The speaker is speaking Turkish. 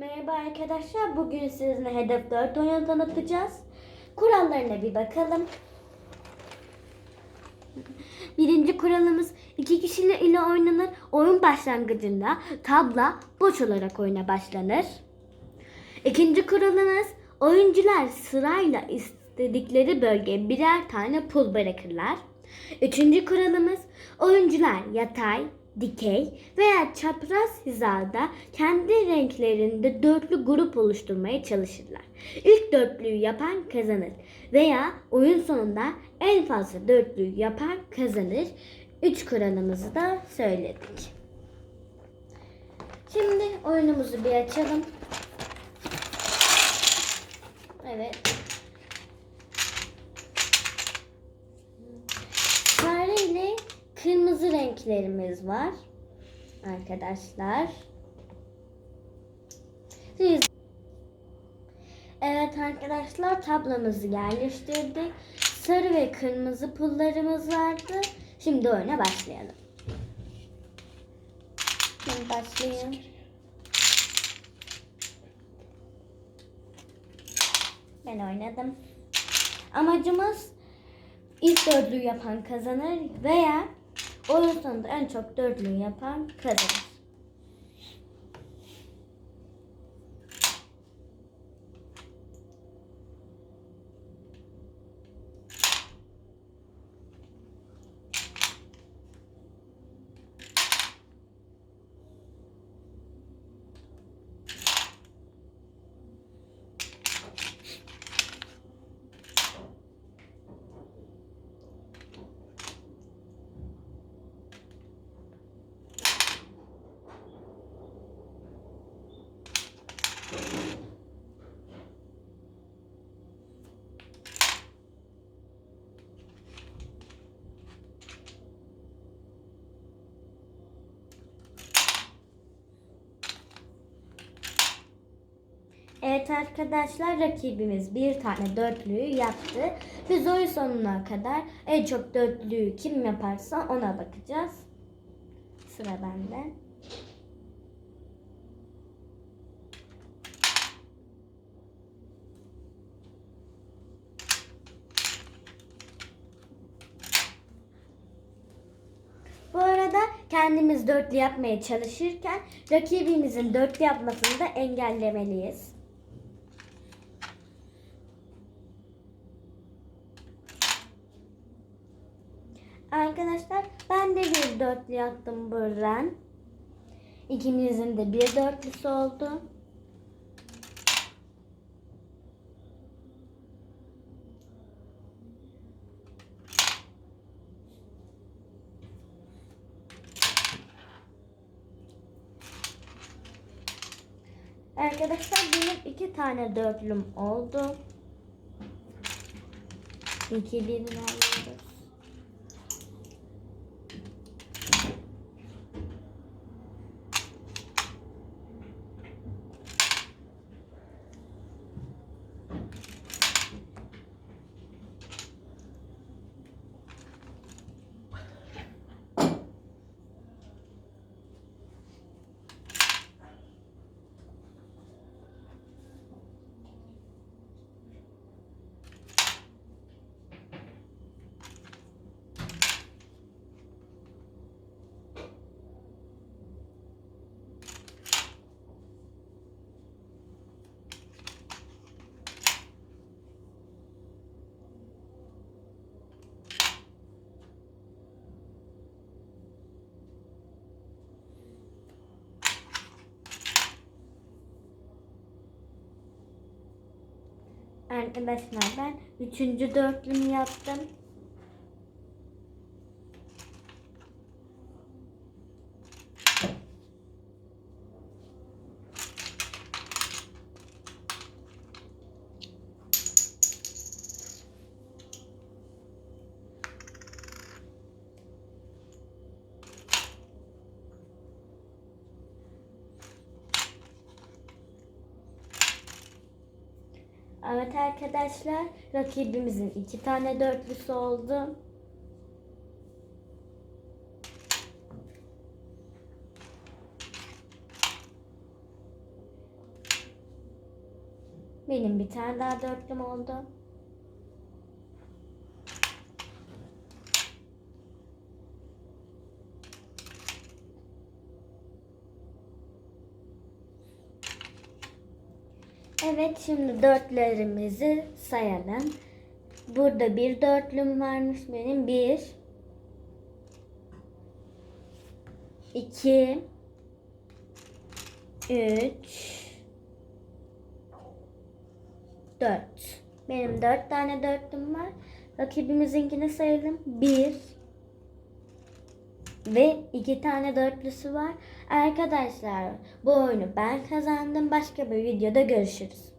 Merhaba arkadaşlar. Bugün sizinle Hedef 4 oyunu tanıtacağız. Kurallarına bir bakalım. Birinci kuralımız iki kişiyle ile oynanır. Oyun başlangıcında tabla boş olarak oyuna başlanır. İkinci kuralımız oyuncular sırayla istedikleri bölgeye birer tane pul bırakırlar. Üçüncü kuralımız oyuncular yatay, dikey veya çapraz hizada kendi renklerinde dörtlü grup oluşturmaya çalışırlar. İlk dörtlüyü yapan kazanır veya oyun sonunda en fazla dörtlüyü yapan kazanır. Üç kuralımızı da söyledik. Şimdi oyunumuzu bir açalım. Evet. Sarı ile kırmızı renklerimiz var. Arkadaşlar. Evet arkadaşlar tablomuzu yerleştirdik. Sarı ve kırmızı pullarımız vardı. Şimdi oyuna başlayalım. Şimdi başlayayım. Ben oynadım. Amacımız ilk dörtlüyü yapan kazanır veya oyun sonunda en çok dörtlüyü yapan kazanır. Evet arkadaşlar rakibimiz bir tane dörtlüyü yaptı. Biz oyun sonuna kadar en çok dörtlüyü kim yaparsa ona bakacağız. Sıra bende. Bu arada kendimiz dörtlü yapmaya çalışırken rakibimizin dörtlü yapmasını da engellemeliyiz. Arkadaşlar ben de bir dörtlü yaptım buradan. İkimizin de bir dörtlüsü oldu. Arkadaşlar benim iki tane dörtlüm oldu. İki birini Arkadaşlar ben üçüncü dörtlümü yaptım. Evet arkadaşlar rakibimizin iki tane dörtlüsü oldu. Benim bir tane daha dörtlüm oldu. Evet şimdi dörtlerimizi sayalım. Burada bir dörtlüm varmış benim. Bir. iki, Üç. Dört. Benim dört tane dörtlüm var. Rakibimizinkini sayalım. Bir. Ve iki tane dörtlüsü var. Arkadaşlar bu oyunu ben kazandım. Başka bir videoda görüşürüz.